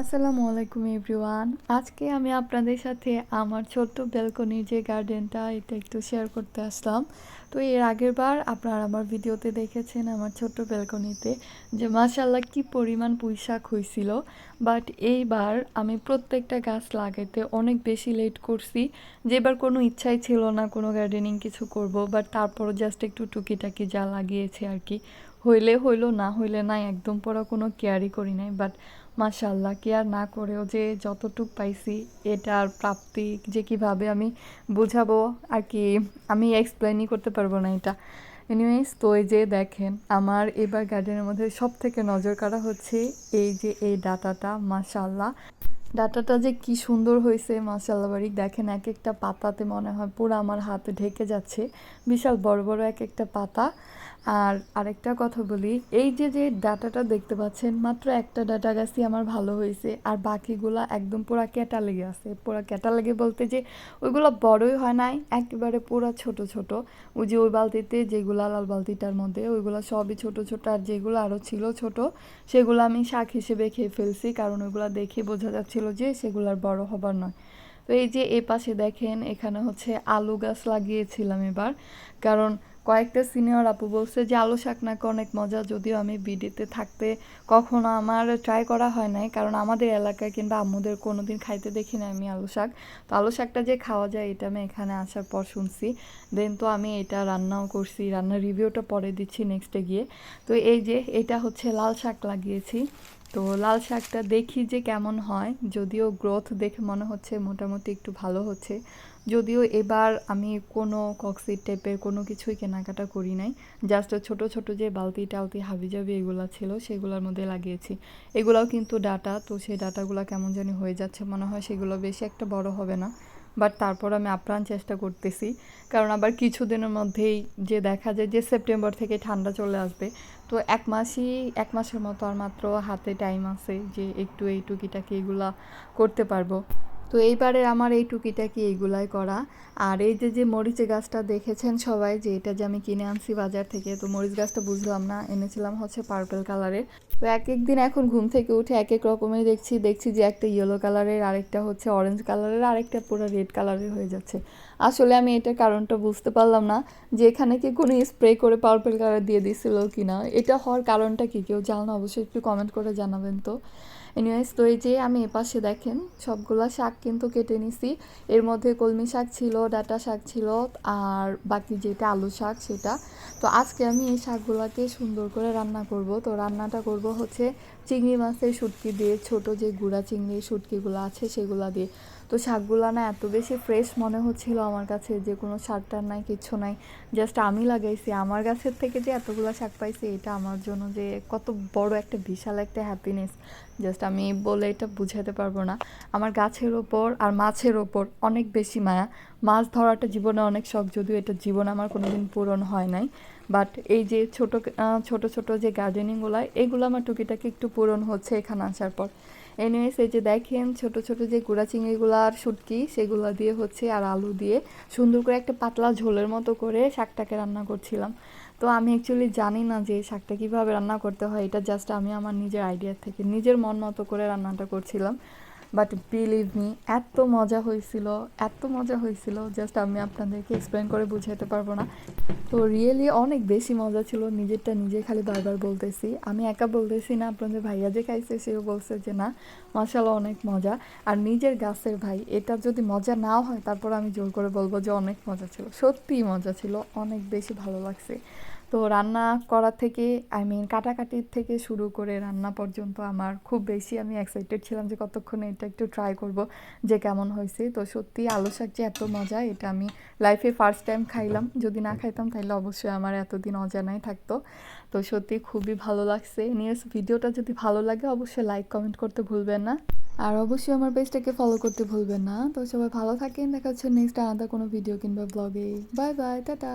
আসসালামু আলাইকুম এভরিওয়ান। আজকে আমি আপনাদের সাথে আমার ছোট্ট ব্যালকনির যে গার্ডেনটা, এটা একটু শেয়ার করতে আসলাম। তো এর আগের বার আপনারা আমার ভিডিওতে দেখেছেন আমার ছোট্ট ব্যালকনিতে যে মাশাল্লাহ কি পরিমাণ পুঁইশাক হয়েছিল বাট এইবার আমি প্রত্যেকটা গাছ লাগাইতে অনেক বেশি লেট করছি। যেবার কোনো ইচ্ছাই ছিল না কোনো গার্ডেনিং কিছু করব বাট তারপরও জাস্ট একটু টুকিটাকি যা লাগিয়েছে আর কি। হইলে হইল, না হইলে নাই, একদম পড়া কোনো কেয়ারই করি নাই। বাট মাশাল্লাহ কেয়ার না করেও যে যতটুক পাইছি এটার প্রাপ্তি যে কীভাবে আমি বোঝাবো আর কি, আমি এক্সপ্লেনই করতে পারব না এটা। এনিওয়েজ তো এই যে দেখেন, আমার এবার গার্ডেনের মধ্যে সব থেকে নজর কাড়া হচ্ছে এই যে এই ডাটাটা মাশাল্লাহ ডাটাটা যে কি সুন্দর হয়েছে মাশাল্লাহ বাড়ি দেখেন এক একটা পাতাতে মনে হয় পুরো আমার হাতে ঢেকে যাচ্ছে। বিশাল বড় বড় এক একটা পাতা। আর আরেকটা কথা বলি, এই যে যে ডাটাটা দেখতে পাচ্ছেন, মাত্র একটা ডাটা গাছই আমার ভালো হয়েছে, আর বাকিগুলা একদম পুরা ক্যাটা লেগে আছে। পুরা ক্যাটা লেগে বলতে যে ওইগুলো বড়ই হয় নাই, একেবারে পুরা ছোট ছোট। ওই যে ওই বালতিতে যেগুলা, লাল বালতিটার মধ্যে, ওইগুলো সবই ছোট ছোট, আর যেগুলো আরও ছিল ছোট, সেগুলো আমি শাক হিসেবে খেয়ে ফেলছি, কারণ ওইগুলো দেখে বোঝা যাচ্ছিল যে সেগুলোর বড় হবার নয়। তো এই যে এ পাশে দেখেন, এখানে হচ্ছে আলু গাছ লাগিয়েছিলাম এবার। কারণ কয়েকটা সিনিয়র আপু বলছে যে, আলু শাক নাকি অনেক মজা, যদিও আমি বিডিতে থাকতে কখনো আমার ট্রাই করা হয় নাই। কারণ আমাদের এলাকায় কিংবা আম্মুদের কোনো দিন খাইতে দেখি না আমি আলু শাক। তো আলু শাকটা যে খাওয়া যায়, এটা আমি এখানে আসার পর শুনছি। দেন তো আমি এটা রান্নাও করছি, রান্নার রিভিউটা পরে দিচ্ছি নেক্সটে গিয়ে। তো এই যে, এটা হচ্ছে লাল শাক লাগিয়েছি। তো লাল শাকটা দেখি যে কেমন হয়। যদিও গ্রোথ দেখে মনে হচ্ছে মোটামুটি একটু ভালো হচ্ছে। যদিও এবার আমি কোনো কক্সিট টাইপের কোনো কিছুই কেনাকাটা করি নাই। জাস্ট ছোট ছোট যে বালতি টালতি হাবিজাবি এগুলো ছিল, সেগুলোর মধ্যে লাগিয়েছি। এগুলাও কিন্তু ডাটা, তো সেই ডাটাগুলো কেমন জানি হয়ে যাচ্ছে মনে হয়, সেগুলো বেশি একটা বড় হবে না। বাট তারপর আমি আপ্রাণ চেষ্টা করতেছি। কারণ আবার কিছুদিনের মধ্যেই যে দেখা যায় যে সেপ্টেম্বর থেকে ঠান্ডা চলে আসবে। তো এক মাসই, এক মাসের মতো আর মাত্র হাতে টাইম আছে যে একটু এই টুকিটাকি এগুলা করতে পারব। তো এইবারে আমার এই টুকিটাকি এইগুলাই করা। আর এই যে যে মরিচ গাছটা দেখেছেন সবাই, যে এটা যে আমি কিনে আনছি বাজার থেকে, তো মরিচ গাছটা বুঝলাম না, এনেছিলাম হচ্ছে পার্পল কালারের তো এক এক দিন এখন ঘুম থেকে উঠে এক এক রকমের দেখছি দেখছি যে একটা ইয়েলো কালারের আরেকটা হচ্ছে অরেঞ্জ কালারের আরেকটা পুরো রেড কালারের হয়ে যাচ্ছে। আসলে আমি এটার কারণটা বুঝতে পারলাম না, যে এখানে কি কোনো স্প্রে করে পার্পল কালার দিয়ে দিছিল কি না এটা হওয়ার কারণটা কি, কেউ জানো অবশ্যই একটু কমেন্ট করে জানাবেন তো। এনিওয়েজ তো এই যে আমি এপাশে দেখেন, সবগুলা শাক কিন্তু কেটে নিছি। এর মধ্যে কলমি শাক ছিল, ডাটা শাক ছিল, আর বাকি যেটা আলু শাক, সেটা। তো আজকে আমি এই শাকগুলোকে সুন্দর করে রান্না করব। তো রান্নাটা করব হচ্ছে চিংড়ি মাছের শুটকি দিয়ে, ছোট যে গুঁড়া চিংড়ির শুটকিগুলো আছে, সেগুলো দিয়ে। তো শাকগুলো না এত বেশি ফ্রেশ মনে হচ্ছিল আমার কাছে যে কোনো সারটার নাই কিচ্ছু নাই। জাস্ট আমি লাগাইছি। আমার গাছের থেকে যে এতগুলো শাক পাইছি, এটা আমার জন্য যে কত বড় একটা বিশাল একটা হ্যাপিনেস জাস্ট আমি বলে এটা বুঝাতে পারব না। আমার গাছের ওপর আর মাছের ওপর অনেক বেশি মায়া। মাছ ধরাটা জীবনে অনেক শখ, যদিও এটা জীবন আমার কোনোদিন পূরণ হয় নাই। বাট এই যে ছোট ছোট ছোট যে গার্ডেনিংগুলো এগুলো আমার টুকিটাকি একটু পূরণ হচ্ছে এখানে আসার পর। এনিওয়েজ এই যে দেখেন, ছোট ছোট যে গুঁড়া চিংড়িগুলো আর শুটকি, সেগুলো দিয়ে হচ্ছে আর আলু দিয়ে সুন্দর করে একটা পাতলা ঝোলের মতো করে শাকটাকে রান্না করছিলাম। তো আমি অ্যাকচুয়ালি জানি না যে শাকটা কীভাবে রান্না করতে হয়, এটা জাস্ট আমি আমার নিজের আইডিয়া থেকে, নিজের মন মতো করে রান্নাটা করছিলাম। বাট বিলিভ মি এত মজা হয়েছিল, এত মজা হয়েছিল জাস্ট আমি আপনাদেরকে এক্সপ্লেন করে বুঝাইতে পারব না। তো রিয়েলি অনেক বেশি মজা ছিল, নিজেরটা নিজে খালি বারবার বলতেছি। আমি একা বলতেছি না আপনাদের ভাইয়া যে খাইছে, সেও বলছে যে না মশালা অনেক মজা। আর নিজের গাছের ভাই, এটা যদি মজা নাও হয়, তারপর আমি জোর করে বলব যে অনেক মজা ছিল, সত্যিই মজা ছিল, অনেক বেশি ভালো লাগছে। তো রান্না করা থেকে আই মিন কাটাকাটির থেকে শুরু করে রান্না পর্যন্ত আমার খুব বেশি আমি এক্সাইটেড ছিলাম যে কতক্ষণে এটা একটু ট্রাই করব, যে কেমন হয়েছে। তো সত্যি আলু শাক যে এত মজা, এটা আমি লাইফে ফার্স্ট টাইম খাইলাম। যদি না খাইতাম তাহলে অবশ্যই আমার এতদিন অজানাই থাকতো। তো সত্যি খুবই ভালো লাগছে। নিউজ ভিডিওটা যদি ভালো লাগে অবশ্যই লাইক কমেন্ট করতে ভুলবেন না। আর অবশ্যই আমার পেজটাকে ফলো করতে ভুলবেন না। তো সবাই ভালো থাকেন। দেখা হচ্ছে নেক্সট আলাদা কোনো ভিডিও কিংবা ব্লগে বাই বাই টাটা।